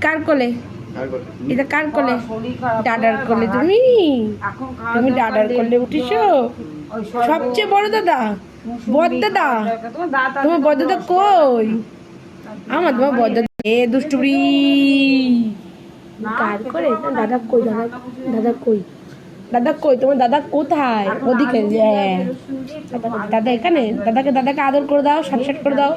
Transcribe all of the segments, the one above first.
কার কোলে? এটা কার কোলে? দাদার কোলে। তুমি? তুমি দাদার কোলে উঠিছো? সবচেয়ে বড় দাদা? বড় দাদা? তোমার বড় দাদা কই? আমার তোমার বড় দাদা। এ দুষ্টুবড়ি কার করে দাদা কই? দাদা দাদা কই? দাদা কই? তোমার দাদা কোথায়? ওদিকে হ্যাঁ। দাদা- এখানে? দাদাকে দাদাকে আদর করে দাও সাট করে দাও।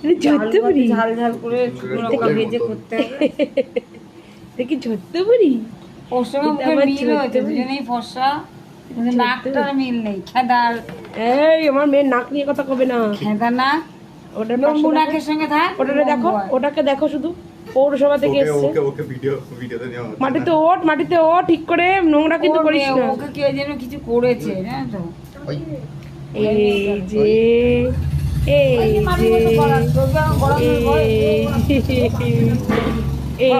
তুই ছোট্ট বুড়ি ঝাল ঝাল করে লঙ্কা ভেজে করতে হবে। দেখি মুখে মিল হয়েছে দুজনেই ফর্সা। কিন্তু নাকটার মিল নেই খেদার। এই আমার মেয়ের নাক নিয়ে কথা কবে না? খেদা না ওটার লম্বু। নাকের সঙ্গে থাক। ওটাকে দেখো ওটাকে দেখো শুধু। পৌরসভা থেকে ওকে এসছে। ওকে ওকে ভিডিও ভিডিওতে নেওয়া মাটিতে ওঠ মাটিতে ও ঠিক করে নোংরা কিন্তু করিস না। ওকে কেউ যেন কিছু করেছে জানো তো? এই যে। এই যে এই